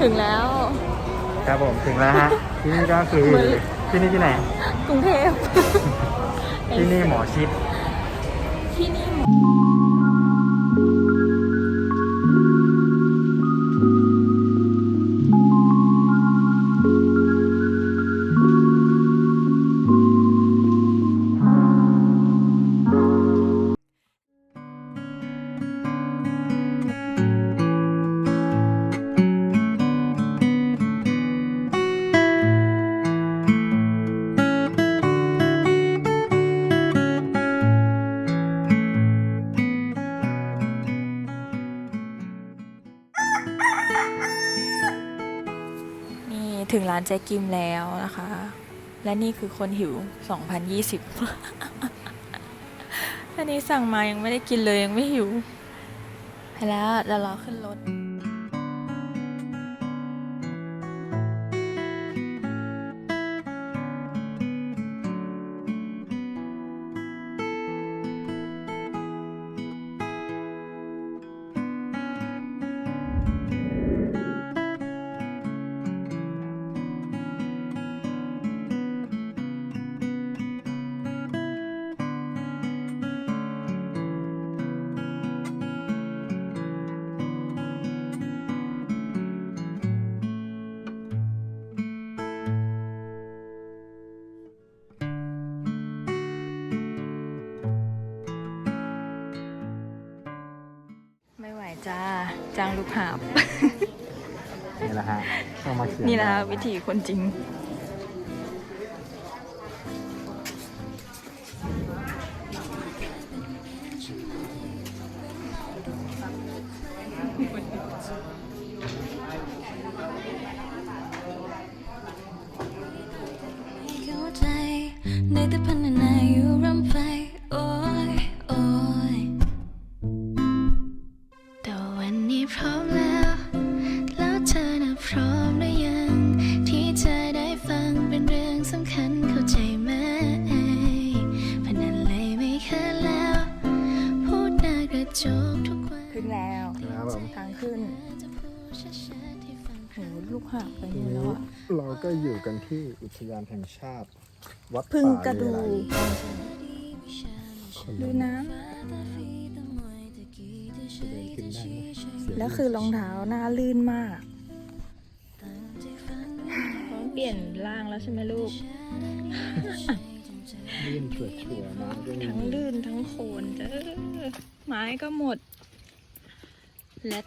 ถึงแล้ว ครับผมถึงแล้วฮะ ที่นี่ก็คือเหมือนที่นี่ที่ไหน กรุงเทพ ที่นี่หมอชิดที่นี่หมอ ถึงร้านแจกิมแล้วนะคะ และนี่คือคนหิว 2020 อันนี้สั่งมายังไม่ได้กินเลยยังไม่หิว ไปแล้วเดี๋ยวรอขึ้นรถ จ้าจ้างลูกหาบ นี่แหละฮะต้องมาเขียนนี่นะคะวิธีคนจริง ที่อุทยานแห่งชาติ วัดพึ่งป่ากระดูเลไลกคนดูลุกน้จะเดินขึ้นได้ไหมเสียำแล้วคือรองเท้าหน้าลื่นมากพร้อมเปลี่ยนร่างแล้วใช่ไหมลูก ลื่นเกิดชัวร์น้ำก็มีทั้งลื่นทั้งโคลนเจ้อไม้ก็หมด และ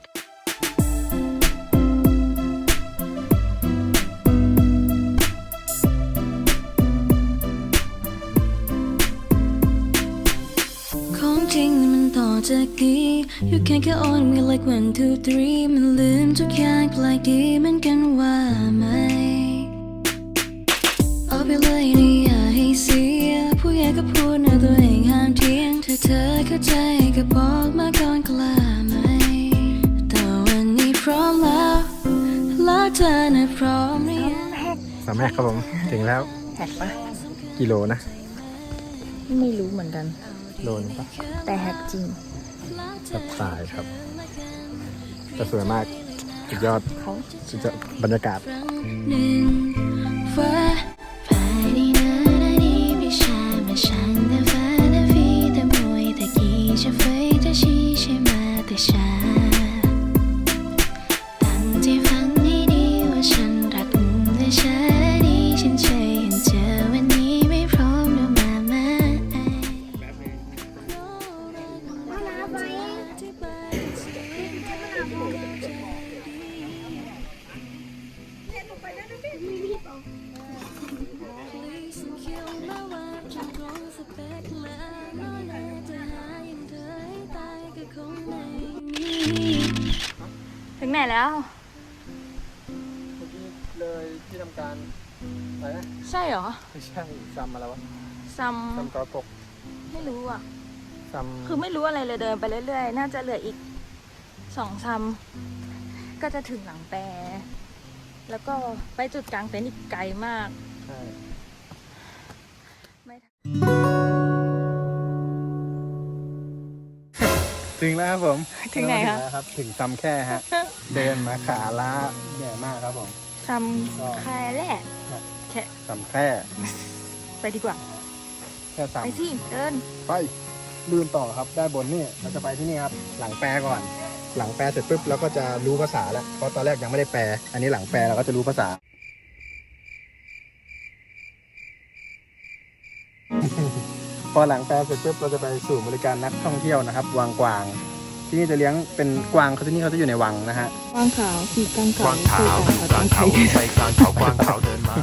จากนี้ You can't get on me like one two three มันลืมทุกอย่างแปลกดีเหมือนกันว่าไหมเอาไปเลยนี่อย่าให้เสีย ผู้ใหญ่ก็พูดนะตัวเองห้ามเทียงถ้าเธอเข้าใจก็บอกมาก่อนกล้าไหม แต่วันนี้พร้อมแล้วแล้วเธอน่ะพร้อมหรือยัง สามแม่ครับผม ถึงแล้วแฮกปะกิโลนะ ไม่รู้เหมือนกัน โลนงปะแต่แฮกจริง สับสายครับแต่สวยมากสุดยอดเขาสุดยอดบรรยากาศครั้งหนึ่งว่าภายในนั้นนี้ไม่ใช่ไม่ฉัน ถึงไหนแล้วเลยที่ทำการอะไรนะใช่เหรอไม่ใช่ซัมอะไรวะซัมซัมกอปกไม่รู้อะ ซัมคือไม่รู้อะไรเลยเดินไปเรื่อยๆ น่าจะเหลืออีกสองซัมก็จะถึงหลังแปร แล้วก็ไปจุดกลางเต็นท์อีกไกลมาก ใช่ ไม่ทัน ถึงแล้วครับผมถึงไหนคะถึแล้วครับ ถึงซ้ำแค่ฮะ เดินมาขาล้าเหนื่อยมากครับผมทำแค่แหละซ้ำแค่ไปดีกว่าแค่ซ้ไปสิเดินำไปลืนต่อครับได้บนนี่เราจะไปที่นี่ครับ หลังแปลก่อน หลังแปลเสร็จปุ๊บเราก็จะรู้ภาษาแล้วเพราะตอนแรกยังไม่ได้แปลอันนี้หลังแปลเราก็จะรู้ภาษา พอหลังแปลเสร็จปุ๊บเราจะไปสู่บริการนักท่องเที่ยวนะครับวังกวาง ที่นี่จะเลี้ยงเป็นกวางเขาที่นี่เขาจะอยู่ในวังนะฮะกวางขาวขี่กวางขาวกวางขาวอยู่กลางเขาไปกลางเขากวางขาวเดินมา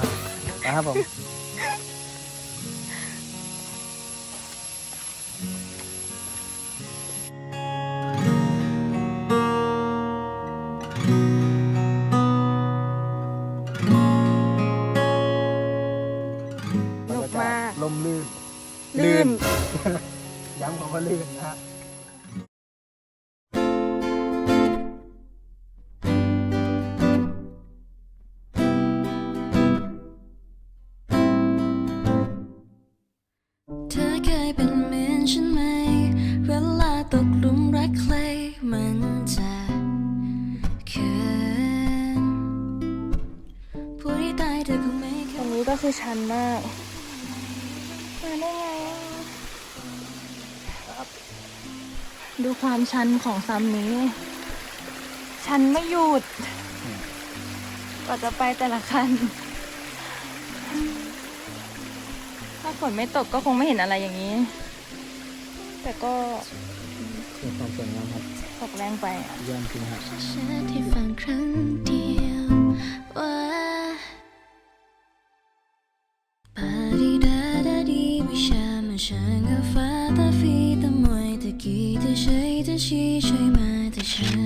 นะครับผม ลื่น ย้ำคำว่าลื่นนะฮะเธอเคยเป็นเหมือนฉันไหมเวลาตกหลุมรักใครมันจะเขินผู้ที่ตายเธอคงไม่เคตรยงนี้ก็คือชันมาก ดูความชันของซัมนี้ ชันไม่หยุดกว่าจะไปแต่ละคัน ถ้าฝนไม่ตกก็คงไม่เห็นอะไรอย่างนี้ แต่ก็เกิดความสวยงามครับตกแรงไปอะเยี่ยมจริงฮะฉันที่ฟังครั้งเดียวว่า ช้ตะชีใ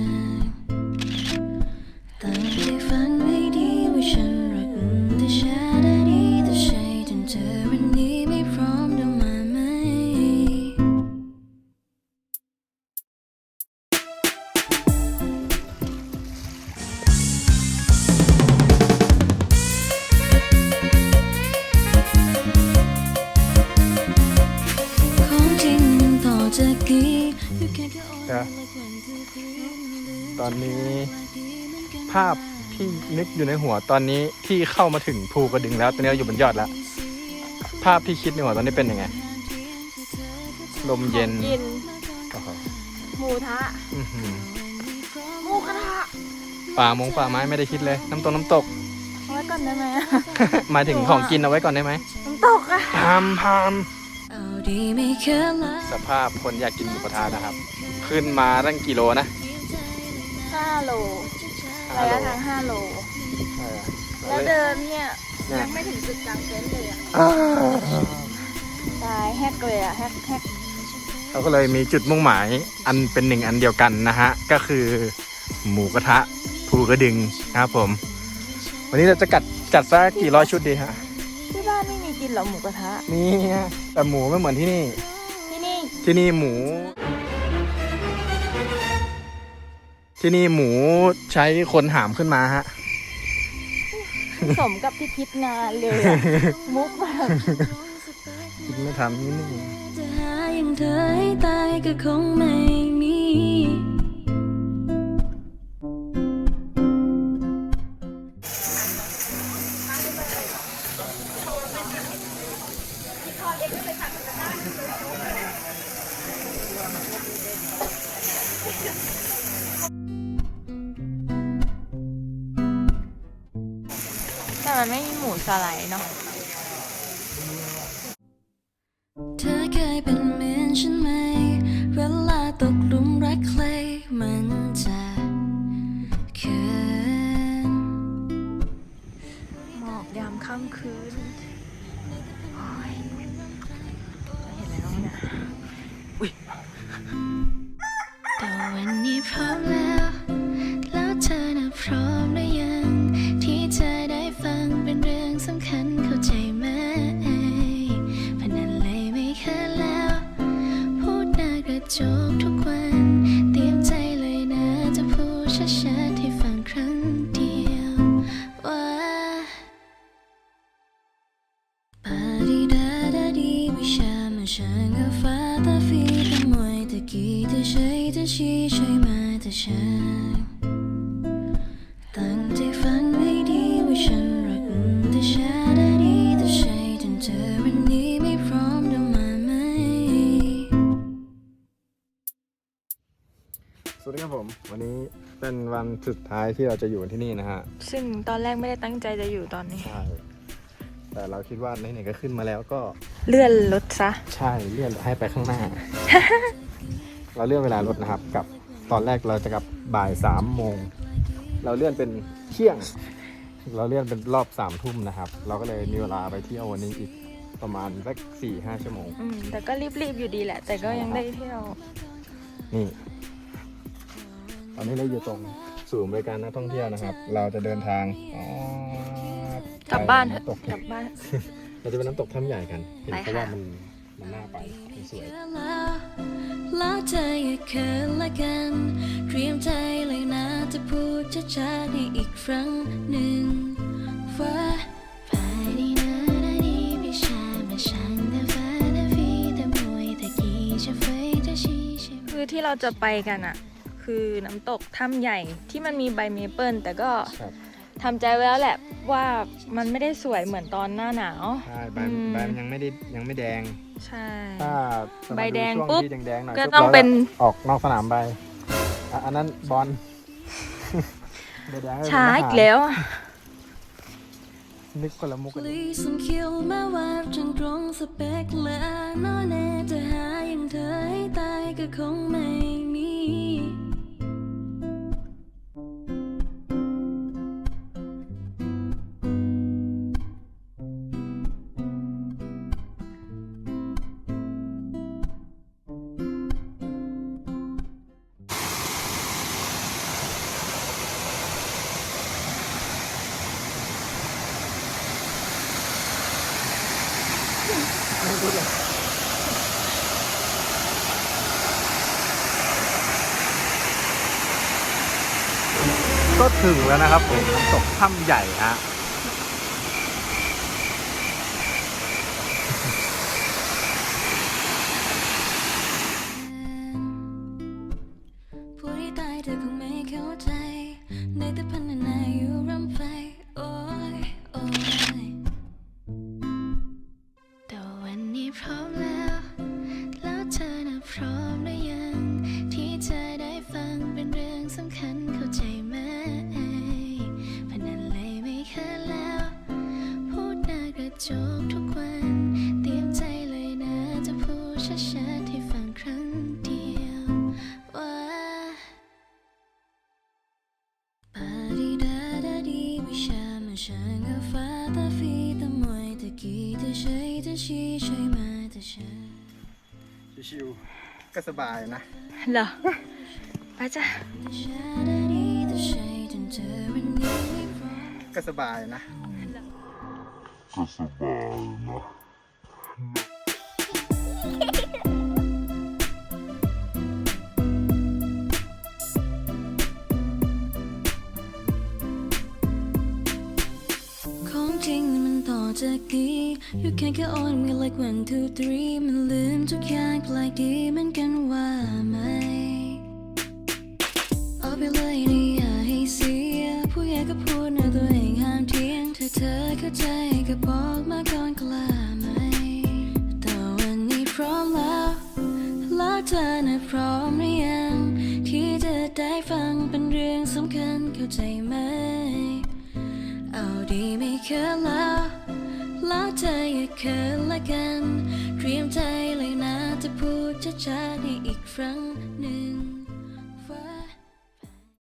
ภาพที่นึกอยู่ในหัวตอนนี้ที่เข้ามาถึงภูกระดึงแล้วตอนนี้เราอยู่บนยอดแล้ว ภาพที่คิดในหัวตอนนี้เป็นยังไง ลมเย็นกินโอ้โหหมูทะอื้อหือหมูกระทะป่ามงป่าไม้ไม่ได้คิดเลย น้ำตกน้ำตก เอาไว้ก่อนได้ไหมอะหมายถึงของกินเอาไว้ก่อนได้ไหมน้ำตกอะพามพามเอาดีไม่เคยละสภาพคนอยากกินหมูกระทะนะครับ ขึ้นมาตั้งกี่โลนะห้าโลห้า ระโลยะทางห้าโลใช่อะแล้วเดินเนี่ยเนี่ยยังไม่ถึงจุดกลางเต็นท์เลยอะอ้าวตายแฮกเลยอะแฮกแฮกเราก็เลยมีจุดมุ่งหมายอันเป็นหนึ่งอันเดียวกันนะฮะ ก็คือหมูกระทะภูกระดึงนะครับผม วันนี้เราจะกัดจัดสักกี่ร้อยชุดดีฮะที่บ้านไม่มีกินเหรอหมูกระทะ นี่ฮะแต่หมูไม่เหมือนที่นี่ ที่นี่ ที่นี่หมู ที่นี่หมูใช้คนหามขึ้นมาฮะ สมกับที่คิดงานเลยอะ มุกแบบคิดไม่ทันนิดนึงจะหาอย่างเธอให้ตายก็คงไม่มี มันไม่มีหมูสไลด์เนาะเธอเคยเป็นเหมือนฉันไหม เวลาตกหลุมรักใครมันจะเขินหมอกยามค่ำคืนโอ้ย ชามาช่างกับฟ้าตาฟีตะมวยตะกี้ตะใช้ตะจะชี้ช่วยมาแต่ฉันตั้งใจฟังให้ดีว่าฉันรักแต่ฉันได้ดีแต่ใช่จนเธอวันนี้ไม่พร้อมจะมาไหม สวัสดีครับผม วันนี้เป็นวันสุดท้ายที่เราจะอยู่ที่นี่นะฮะ ซึ่งตอนแรกไม่ได้ตั้งใจจะอยู่ตอนนี้ ใช่ แต่เราคิดว่าไหนๆก็ขึ้นมาแล้วก็เลื่อนรถซะ ใช่เลื่อนให้ไปข้างหน้า เราเลื่อนเวลารถนะครับกับตอนแรกเราจะกลับบ่ายสามโมงเราเลื่อนเป็นเที่ยง เราเลื่อนเป็นรอบสามทุ่มนะครับ เราก็เลยมีเวลาไปเที่ยววันนี้อีกประมาณสักสี่ห้าชั่วโมง อืมแต่ก็รีบๆอยู่ดีแหละ แต่ก็ยังได้เที่ยว นี่ ตอนนี้เราอยู่ตรงศูนย์บริการนักท่องเที่ยวนะครับ เราจะเดินทางอ๋อกลับบ้านเถไปอะน้ำตกกลับบ้าน เราจะไปน้ำตกถ้ำใหญ่กันเห็นไปเพราะค่ะว่ามัน มันน่าไปมันสวยแล้วเธออย่าเขินละกันเตรียมใจเลยนะจะพูดช้าๆให้อีกครั้งหนึ่งว่าคือที่เราจะไปกันอะคือน้ำตกถ้ำใหญ่ที่มันมีใบเมเปิลแต่ก็ทำใจไว้แล้วแหละว่ามันไม่ได้สวยเหมือนตอนหน้าหนาว ใช่ ใบมันยังไม่ได้ยังไม่แดง ใช่ ถ้าจะมาใบแดงช่วปุ๊บที่แดงๆหน่อยก็ปุ๊บต้องราเป็นออกนอกสนามไปอะอันนั้นบอลใบแดงก็เป็นช้าทหรอีกแล้วอะนึกคนละมุกกัน Please ส่งคิวมาว่าฉันตรงสเปคและนอนแน่จะหาอย่างเธอให้ตายก็คงไม่ มีก็ถึงแล้วนะครับผมน้ำตกถ้ำใหญ่ฮะผู้ที่ตายเธอคงไม่เข้าใจในแต่พันนาอยู่รำไป ปได้ด้ดีไม่ใช่มาใช่เงาฟ้าตาฟีตาไม้ตะกีตะใช้ตะชี้ใช้มาแต่ฉันวๆก็สบายนะเหรอไปจ้ะก็สบายนะก็สบายนะ จากนี้ You can't get on me like one two three มันลืมทุกอย่างแปลกดีเหมือนกันว่าไหมเอาไปเลยนี่อย่าให้เสีย ผู้ใหญ่ก็พูดนะตัวเองห้ามเทียงถ้าเธอเข้าใจก็บอกมาก่อนกล้าไหม แต่วันนี้พร้อมแล้วแล้วเธอน่ะพร้อมหรือยัง ที่จะได้ฟังเป็นเรื่องสำคัญเข้าใจไหม เอาดีไม่เคินแล้ว แล้วเธออย่าเขินละกัน เตรียมใจเลยนะจะพูดชัดๆให้อีกครั้งหนึ่ง